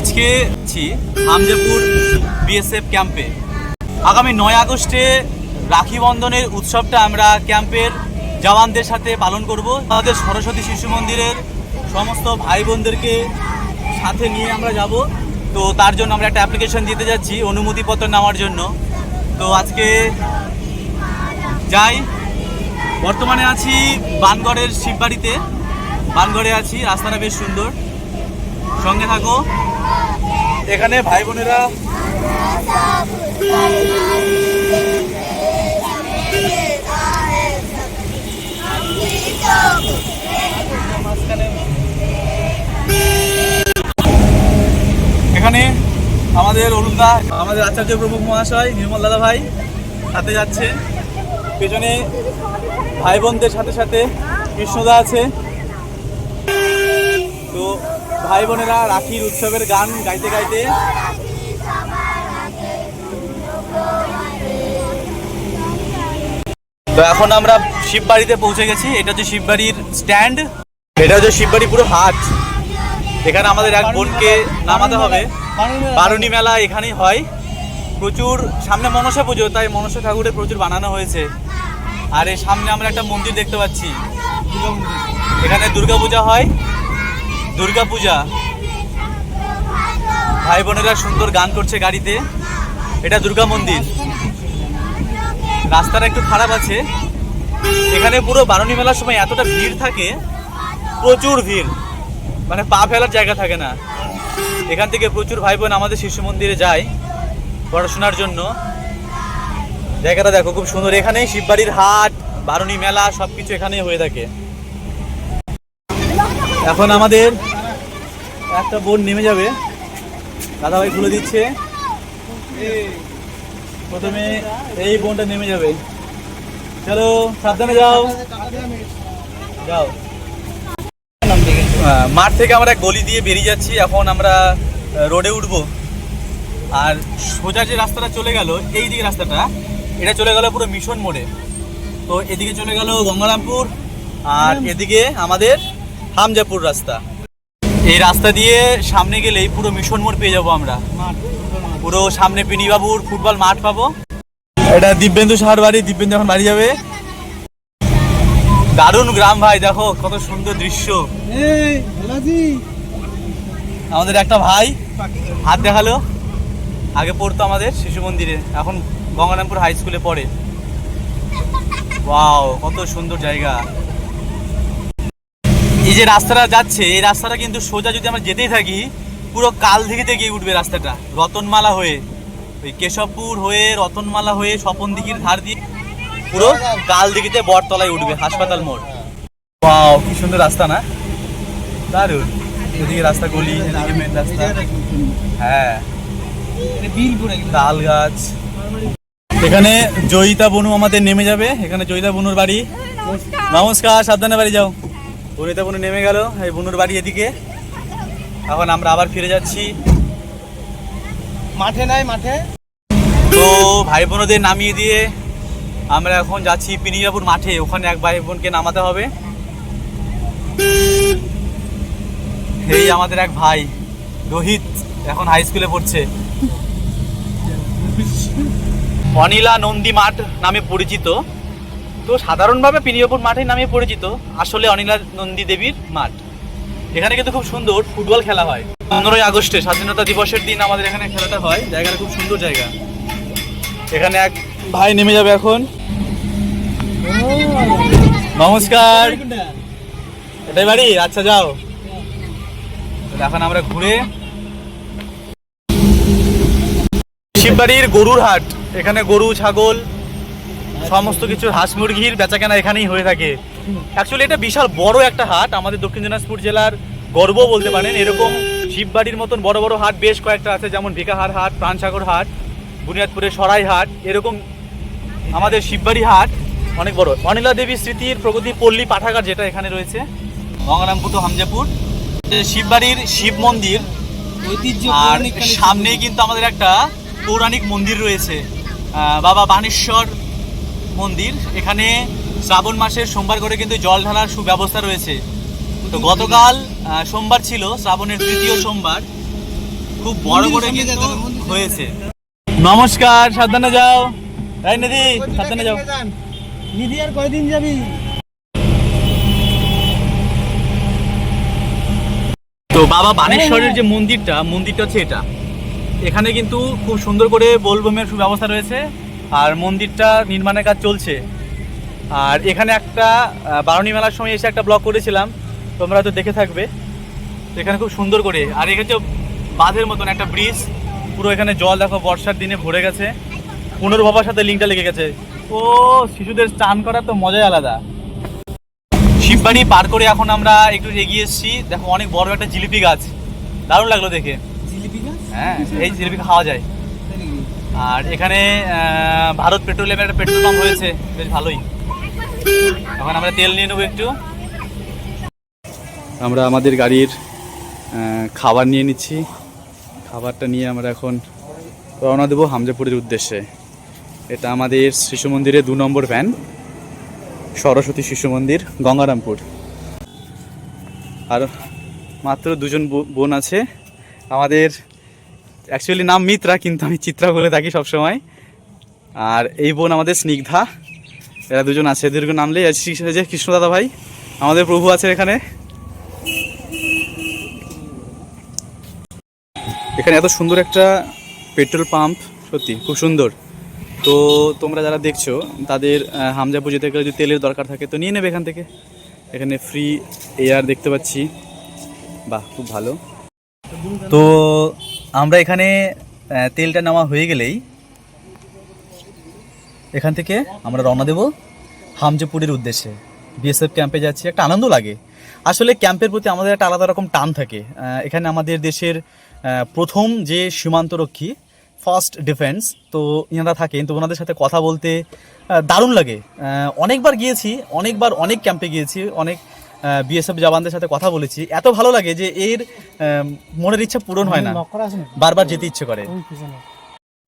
আজকে আছি আমজাপুর বিএসএফ ক্যাম্পে। আগামী নয় আগস্টে রাখি বন্ধনের উৎসবটা আমরা ক্যাম্পের জওয়ানদের সাথে পালন করব। আমাদের সরস্বতী শিশু মন্দিরের সমস্ত ভাই বোনদেরকে সাথে নিয়ে আমরা যাব। তো তার জন্য আমরা একটা অ্যাপ্লিকেশন দিতে যাচ্ছি, অনুমতিপত্র নেওয়ার জন্য। তো আজকে যাই। বর্তমানে আছি বানগড়ের শিববাড়িতে। বানগড়ে আছি, রাস্তাটা বেশ সুন্দর। সঙ্গে থাকো। এখানে ভাই বোনেরা এখানে আমাদের অরুণদা, আমাদের আচার্য প্রমুখ মহাশয়, নির্মল দাদা ভাই সাথে যাচ্ছে। পেছনে ভাই বোনদের সাথে সাথে কৃষ্ণদা আছে। তো ভাই বোনেরা রাখির উৎসবের গান গাইতে গাইতে। তো এখন আমরা শিববাড়িতে পৌঁছে গেছি। এটা হচ্ছে শিববাড়ির স্ট্যান্ড এটা হচ্ছে শিব শিববাড়ি পুরো হাট। এখানে আমাদের এক বোনকে নামাতে হবে। বারুণী মেলা। এখানেই হয়। প্রচুর সামনে মনসা পুজো তাই মনসা ঠাকুরের প্রচুর বানানো হয়েছে। আর এই সামনে আমরা একটা মন্দির দেখতে পাচ্ছি। এখানে দুর্গা পূজা হয়। দুর্গা পূজা। ভাই বোনেরা সুন্দর গান করছে গাড়িতে। এটা দুর্গা মন্দির। রাস্তাটা একটু খারাপ আছে। এখানে পুরো বারুণী মেলার সময় এতটা ভিড় থাকে, প্রচুর ভিড়। মানে পা ফেলার জায়গা থাকে না। এখান থেকে প্রচুর ভাই বোন আমাদের শিশু মন্দিরে যায় পড়াশোনার জন্য। জায়গাটা দেখো খুব সুন্দর। এখানেই শিববাড়ির হাট, বারুণী মেলা সব কিছু এখানেই হয়ে থাকে। এখন আমাদের একটা বোন নেমে যাবে। দাদাভাই খুলে দিচ্ছে। প্রথমে এই বোনটা নেমে যাবে। চলো, সাবধানে যাও। যাও। মাঠ থেকে আমরা গলি দিয়ে বেরিয়ে যাচ্ছি। এখন আমরা রোডে উঠবো। আর সোজা যে রাস্তাটা চলে গেল, এই দিকে রাস্তাটা, এটা চলে গেল পুরো মিশন মোড়ে। তো এদিকে চলে গেল গঙ্গারামপুর, আর এদিকে আমাদের হামজাপুর রাস্তা। এই রাস্তা দিয়ে সামনে গেলেই পুরো মিশন মোড় পেয়ে যাব আমরা। পুরো সামনে পিনিবাবুর ফুটবল মাঠ পাবো। এটা দিব্যেন্দু সাহার বাড়ি দিব্যেন্দু এখন বাড়ি যাবে। দারুণ গ্রাম ভাই দেখো কত সুন্দর দৃশ্য। আমাদের একটা ভাই হাত দেখাল। আগে পড়তো আমাদের শিশু মন্দিরে এখন গঙ্গারামপুর হাই স্কুলে পড়ে। ওয়াও কত সুন্দর জায়গা। এই যে রাস্তাটা যাচ্ছে, এই রাস্তাটা কিন্তু সোজা যদি আমরা যেতেই থাকি, পুরো কাল কালদিঘিতে গিয়ে উঠবে রাস্তাটা, রতনমালা হয়ে। ওই কেশবপুর হয়ে, রতনমালা হয়ে, স্বপন দিঘির ধার দিয়ে পুরো কাল কালদিঘিতে বটতলায় উঠবে, হাসপাতাল মোড়। ওয়াও, কি সুন্দর রাস্তা না? দারুণ। এদিকে রাস্তা গলি, এদিকে মেন রাস্তা। হ্যাঁ। তাল গাছ এখানে জয়িতা বনু আমাদের নেমে যাবে, এখানে জয়িতা বনুর বাড়ি। নমস্কার, সাবধানে বাড়ি যাও। বনিতা বনু নেমে গেল, এই বনুর বাড়ি এদিকে। এখন আমরা আবার ফিরে যাচ্ছি। মাঠে নাই, মাঠে। তো ভাই বোনদের নামিয়ে দিয়ে আমরা এখন যাচ্ছি পিনিয়াপুর মাঠে। ওখানে এক ভাই বোনকে নামাতে হবে। এই আমাদের এক ভাই, রোহিত, এখন হাই স্কুলে পড়ছে। অনিলা নন্দী মাঠ নামে পরিচিত। তো সাধারণভাবে পিনিয়াপুর মাঠে নামে পরিচিত আসলে অনিলা নন্দী দেবীর মাঠ। এখানে কিন্তু খুব সুন্দর ফুটবল খেলা হয়। পনেরোই আগস্টে স্বাধীনতা দিবসের দিন আমাদের এখানে খেলাটা হয়। জায়গাটা খুব সুন্দর জায়গা। এখানে এক ভাই নেমে যাবে এখন। নমস্কার। এটাই বাড়ি? আচ্ছা যাও। এখন আমরা ঘুরে শিববাড়ির গরুর হাট এখানে গরু, ছাগল সমস্ত কিছু হাঁস মুরগির বেচাকেনা এখানেই হয়ে থাকে। অ্যাকচুয়ালি এটা বিশাল বড় একটা হাট। আমাদের দক্ষিণ দিনাজপুর জেলার গর্ব বলতে পারেন। এরকম শিববাড়ির মতন বড় বড় হাট বেশ কয়েকটা আছে যেমন ভিকাহার হাট প্রাণসাগর হাট বুনিয়াদপুরের সরাই হাট। এরকম আমাদের শিববাড়ি হাট অনেক বড়। অনিলা দেবী স্মৃতির প্রগতি পল্লী পাঠাগার যেটা এখানে রয়েছে গঙ্গারামপুর হামজাপুর। শিববাড়ির শিব মন্দির। ঐতিহ্য আর সামনেই কিন্তু আমাদের একটা পৌরাণিক মন্দির রয়েছে। বাবা বানেশ্বর মন্দির। এখানে শ্রাবণ মাসের সোমবার করে কিন্তু জল ঢালার সুব্যবস্থা রয়েছে। তো গতকাল সোমবার ছিল শ্রাবণের তৃতীয় সোমবার। খুব বড় করে কিন্তু হয়েছে। নমস্কার সাবধানে যাও। এই নিধি সাবধানে যাও। নিধি আর কয়দিন যাবি? তো বাবা বানেশ্বরের যে মন্দিরটা মন্দিরটা হচ্ছে এটা। এখানে কিন্তু খুব সুন্দর করে বোলবমের সুব্যবস্থা রয়েছে। আর মন্দিরটা নির্মাণের কাজ চলছে। আর এখানে একটা বারুণী মেলার সময় এসে একটা ব্লগ করেছিলাম। তোমরা তো দেখে থাকবে। এখানে খুব সুন্দর করে আর এখানে বাঁধের মতন একটা ব্রিজ পুরো এখানে জল দেখো বর্ষার দিনে ভরে গেছে। পুনর্ভবার সাথে লিঙ্কটা লেগে গেছে। ও শিশুদের স্নান করার তো মজাই আলাদা। শিববাড়ি পার করে এখন আমরা একটু এগিয়ে এসেছি। দেখো অনেক বড় একটা জিলিপি গাছ। দারুণ লাগল দেখে। জিলিপি গাছ? হ্যাঁ এই জিলিপি খাওয়া যায়। আর এখানে ভারত পেট্রোলিয়ামের একটা পেট্রোল পাম্প হয়েছে, বেশ ভালোই। এখন আমরা তেল নিয়ে নেব একটু। আমরা আমাদের গাড়ির খাবার নিয়ে নিচ্ছি। খাবারটা নিয়ে আমরা এখন রওনা দেবো হামজাপুরের উদ্দেশ্যে। এটা আমাদের শিশু মন্দিরের দু নম্বর ভ্যান, সরস্বতী শিশু মন্দির, গঙ্গারামপুর। আর মাত্র দুজন বোন আছে। আমাদের অ্যাকচুয়ালি নাম মিত্রা কিন্তু আমি চিত্রা বলে থাকি সবসময়। আর এই বোন আমাদের স্নিগ্ধা। এরা দুজন আছে এদেরকে নামলে এই যে কৃষ্ণ দাদা ভাই আমাদের প্রভু আছে এখানে। এখানে এত সুন্দর একটা পেট্রোল পাম্প সত্যি খুব সুন্দর। তো তোমরা যারা দেখছ তাদের আহ, হামজাপুর যেতে গেলে যদি তেলের দরকার থাকে তো নিয়ে নেবে এখান থেকে। এখানে ফ্রি এয়ার দেখতে পাচ্ছি। বাহ খুব ভালো। তো আমরা এখানে তেলটা নেওয়া হয়ে গেলেই এখান থেকে আমরা রওনা দেব হামজাপুরের উদ্দেশ্যে। বিএসএফ ক্যাম্পে যাচ্ছি, একটা আনন্দ লাগে। আসলে ক্যাম্পের প্রতি আমাদের একটা আলাদা রকম টান থাকে। এখানে আমাদের দেশের প্রথম যে সীমান্তরক্ষী ফার্স্ট ডিফেন্স তো ইনারা থাকেন, তো ওনাদের সাথে কথা বলতে দারুণ লাগে। অনেকবার গিয়েছি, অনেকবার অনেক ক্যাম্পে গিয়েছি, অনেক বিএসএফ জওয়ানদের সাথে কথা বলেছি। এত ভালো লাগে যে এর মনের ইচ্ছা পূরণ হয় না। বারবার যেতে ইচ্ছে করে।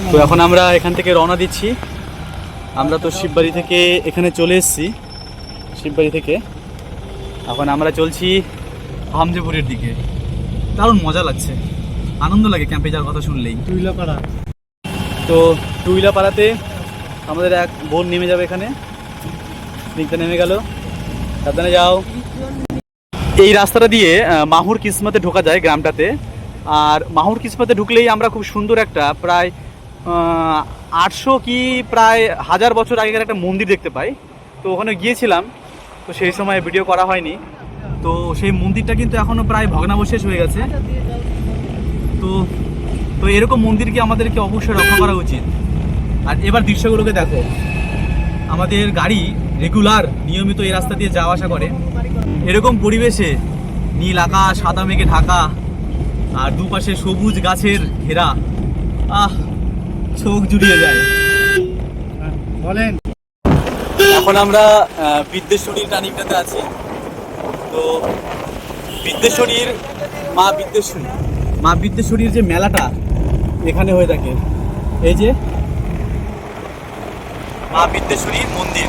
তো এখন আমরা এখান থেকে রওনা দিচ্ছি। আমরা তো শিববাড়ি থেকে এখানে চলে এসেছি শিববাড়ি থেকে। এখন আমরা চলছি হামজেপুরের দিকে। দারুণ মজা লাগছে। আনন্দ লাগে ক্যাম্পে যাওয়ার কথা শুনলেই। টুইলা পাড়া তো টুইলা পাড়াতে আমাদের এক বোন নেমে যাবে এখানে। দিকটা নেমে গেল। সাবধানে যাও। এই রাস্তাটা দিয়ে মাহুর কিসমতে ঢোকা যায় গ্রামটাতে। আর মাহুর কিসমতে ঢুকলেই আমরা খুব সুন্দর একটা প্রায় আটশো কি প্রায় হাজার বছর আগেকার একটা মন্দির দেখতে পাই। তো ওখানে গিয়েছিলাম, তো সেই সময় ভিডিও করা হয়নি। তো সেই মন্দিরটা কিন্তু এখনও প্রায় ভগ্নাবশেষ হয়ে গেছে। তো তো এরকম মন্দিরকে আমাদেরকে অবশ্যই রক্ষা করা উচিত। আর এবার দৃশ্যগুলোকে দেখো। আমাদের গাড়ি রেগুলার নিয়মিত এই রাস্তা দিয়ে যাওয়া আসা করে। এরকম পরিবেশে নীল আকাশ সাদা মেঘে ঢাকা আর দুপাশে সবুজ গাছের ঘেরা আহ চোখ জুড়িয়ে যায়। বলেন। এখন আমরা বিদ্যেশ্বরীর টানিকটাতে আছি। তো বিদ্যেশ্বরীর মা বিদ্যেশ্বরী মা বিদ্যেশ্বরীর যে মেলাটা এখানে হয়ে থাকে। এই যে মা বিদ্যেশ্বরীর মন্দির।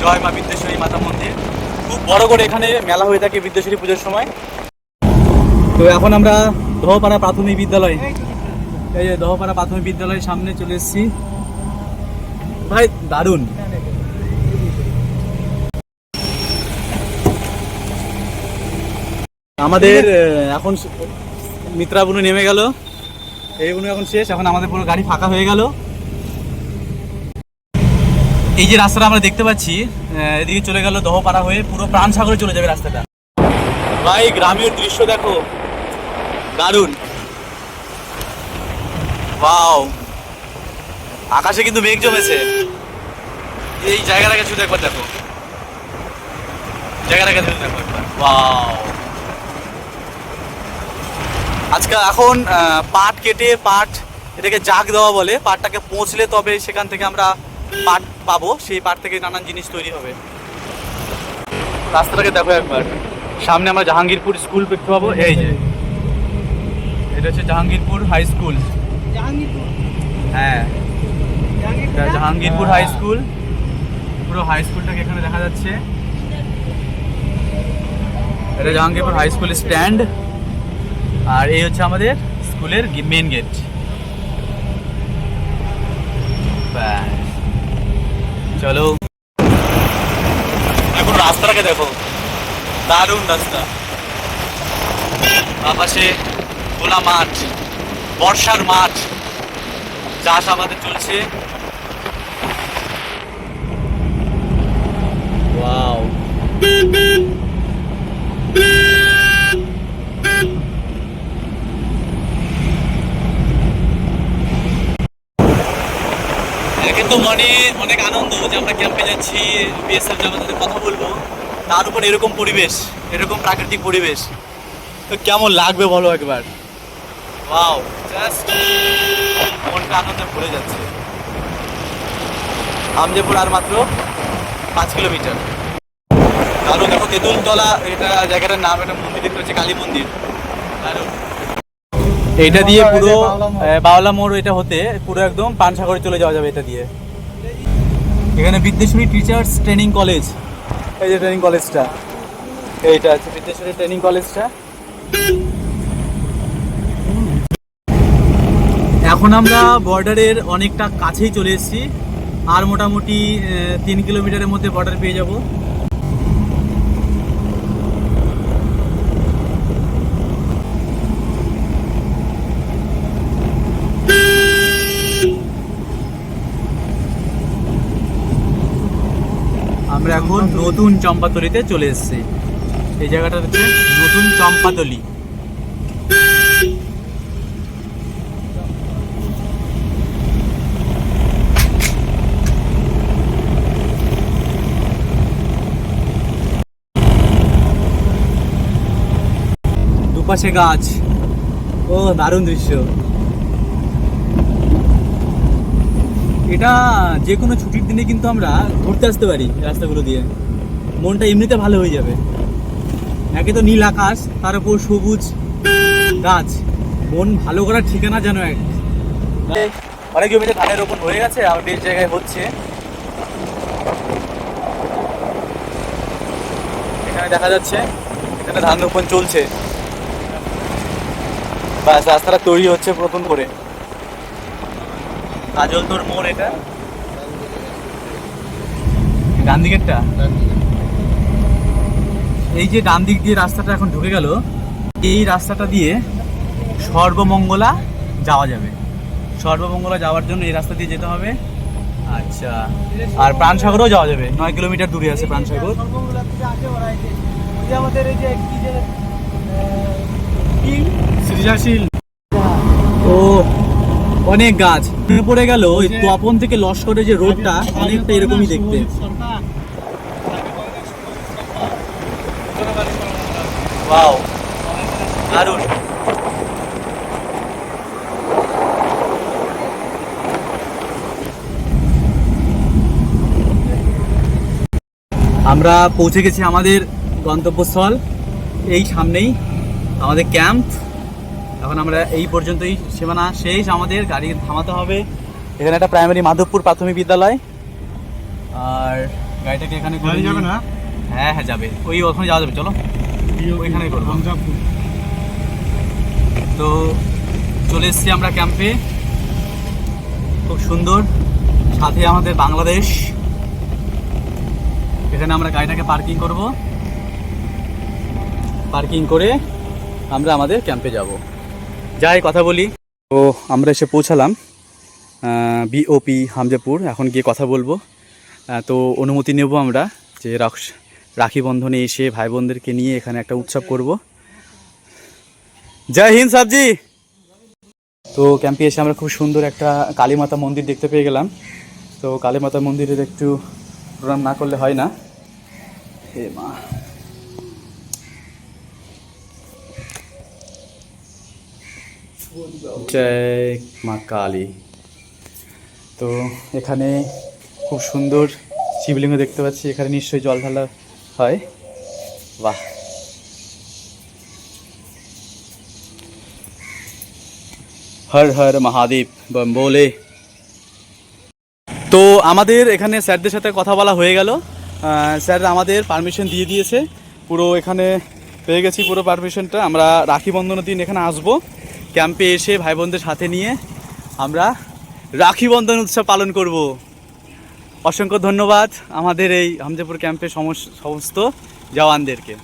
জয় মা বিদ্যেশ্বরী মাতা মন্দির। খুব বড় করে এখানে মেলা হয়ে থাকে বিদ্যেশ্বরী পুজোর সময়। তো এখন আমরা দহপাড়া প্রাথমিক বিদ্যালয় এই যে দহপাড়া প্রাথমিক বিদ্যালয়ের সামনে চলে এসেছি। ভাই, দারুণ। আমাদের এখন স- মিত্রা বুনু নেমে গেল। এই বুনু এখন শেষ। এখন আমাদের পুরো গাড়ি ফাঁকা হয়ে গেল। এই যে রাস্তাটা আমরা দেখতে পাচ্ছি এদিকে চলে গেল দহপাড়া হয়ে পুরো প্রাণ সাগরে চলে যাবে রাস্তাটা। ভাই, গ্রামের দৃশ্য দেখো। দারুণ। ওয়াও। আকাশে কিন্তু মেঘ জমেছে। এই জায়গাটাকে শুধু একবার দেখো। জায়গাটাকে শুধু দেখো একবার। ওয়াও। আজকে এখন পাট কেটে, পাট এটাকে জাগ দেওয়া বলে, পাটটাকে পৌঁছলে তবে সেখান থেকে আমরা পাট পাবো সেই পাট থেকে নানান জিনিস তৈরি হবে। রাস্তাটাকে দেখো একবার। সামনে আমরা জাহাঙ্গীরপুর স্কুল দেখতে পাবো। এই যে। এটা হচ্ছে জাহাঙ্গীরপুর হাই স্কুল হ্যাঁ। এটা জাহাঙ্গীরপুর হাই স্কুল পুরো হাই স্কুলটাকে এখানে দেখা যাচ্ছে। এটা জাহাঙ্গীরপুর হাই স্কুল স্ট্যান্ড আর এই হচ্ছে আমাদের স্কুল স্কুলের মেন গেট চলো। এখন রাস্তাটাকে দেখো। দারুণ রাস্তা। আপাশে খোলা মাঠ বর্ষার মাঠ চাষ আমাদের চলছে ওয়াও তো মনে অনেক আনন্দ যে আমরা ক্যাম্পে যাচ্ছি বিএসএফ যে আমাদের কথা বলব। তার উপর এরকম পরিবেশ এরকম প্রাকৃতিক পরিবেশ। তো কেমন লাগবে বলো একবার? ওয়াও জাস্ট মনটা আনন্দে ভরে যাচ্ছে। আমজেপুর আর মাত্র পাঁচ কিলোমিটার। কারণ দেখো তেঁতুলতলা এটা জায়গাটার নাম একটা মন্দির দেখতে হচ্ছে কালী মন্দির। এইটা দিয়ে পুরো বাউলা মোড় এটা হতে পুরো একদম পানসাগরে চলে যাওয়া যাবে এটা দিয়ে। এখানে বিদ্যেশ্বরী টিচার্স ট্রেনিং কলেজ এই যে ট্রেনিং কলেজটা এইটা আছে বিদ্যেশ্বরী ট্রেনিং কলেজটা এখন আমরা বর্ডারের অনেকটা কাছেই চলে এসেছি। আর মোটামুটি তিন কিলোমিটারের মধ্যে বর্ডার পেয়ে যাব আমরা এখন নতুন চম্পাতলিতে চলে এসেছি। এই জায়গাটা হচ্ছে নতুন চম্পাতলি। দুপাশে গাছ। ও, দারুণ দৃশ্য। এটা যে কোনো ছুটির দিনে কিন্তু আমরা ঘুরতে আসতে পারি রাস্তাগুলো দিয়ে। মনটা এমনিতে ভালো হয়ে যাবে। একে তো নীল আকাশ, তার উপর সবুজ গাছ। মন ভালো করার ঠিকানা যেন এক। অনেক জমিতে ধানের রোপণ হয়ে গেছে আর বেশ জায়গায় হচ্ছে। এখানে দেখা যাচ্ছে, এখানে ধান রোপণ চলছে। ব্যাস, রাস্তাটা তৈরি হচ্ছে প্রথম করে। কাজল তোর মোড় এটা? ডান দিকেরটা এই যে ডান দিক দিয়ে রাস্তাটা এখন ঢুকে গেল এই রাস্তাটা দিয়ে সর্বমঙ্গলা যাওয়া যাবে। সর্বমঙ্গলা যাওয়ার জন্য এই রাস্তা দিয়ে যেতে হবে। আচ্ছা আর প্রাণসাগরও যাওয়া যাবে। নয় কিলোমিটার দূরে আছে প্রাণসাগর। আমাদের এই যে সৃজনশীল অনেক গাছ। মনে পড়ে গেল ওই তপন থেকে লস্করের যে রোডটা অনেকটা এরকমই দেখতে। ওয়াও দারুণ। আমরা পৌঁছে গেছি আমাদের গন্তব্যস্থল এই সামনেই আমাদের ক্যাম্প এখন আমরা এই পর্যন্তই। সীমানা শেষ আমাদের গাড়ি থামাতে হবে। এখানে একটা প্রাইমারি মাধবপুর প্রাথমিক বিদ্যালয়। আর গাড়িটাকে এখানে যাবে না? হ্যাঁ হ্যাঁ যাবে। ওই ওখানে যাওয়া যাবে চলো। করব। হামজাপুর। তো চলে এসেছি আমরা ক্যাম্পে। খুব সুন্দর। সাথে আমাদের বাংলাদেশ। এখানে আমরা গাড়িটাকে পার্কিং করব। পার্কিং করে আমরা আমাদের ক্যাম্পে যাব। যাই, কথা বলি। তো আমরা এসে পৌঁছালাম বিওপি হামজাপুর। এখন গিয়ে কথা বলব। তো অনুমতি নেব আমরা যে রাখি বন্ধনে এসে ভাই বোনদেরকে নিয়ে এখানে একটা উৎসব করব। জয় হিন্দ সাবজি! তো ক্যাম্পে এসে আমরা খুব সুন্দর একটা কালী মাতা মন্দির দেখতে পেয়ে গেলাম। তো কালী মাতা মন্দিরের একটু প্রণাম না করলে হয় না। হে মা। জয় মা কালী। তো এখানে খুব সুন্দর শিবলিঙ্গ দেখতে পাচ্ছি। এখানে নিশ্চয়ই জল ঢালা হয়। বাহ! হর হর মহাদেব বলে তো আমাদের এখানে স্যারদের সাথে কথা বলা হয়ে গেল। স্যার আমাদের পারমিশন দিয়ে দিয়েছে। পুরো এখানে পেয়ে গেছি পুরো পারমিশনটা। আমরা রাখি বন্ধনের দিন এখানে আসব। ক্যাম্পে এসে ভাই বোনদের সাথে নিয়ে আমরা রাখি বন্ধন উৎসব পালন করব। অসংখ্য ধন্যবাদ আমাদের এই হামজাপুর ক্যাম্পে সমস- সমস্ত জওয়ানদেরকে।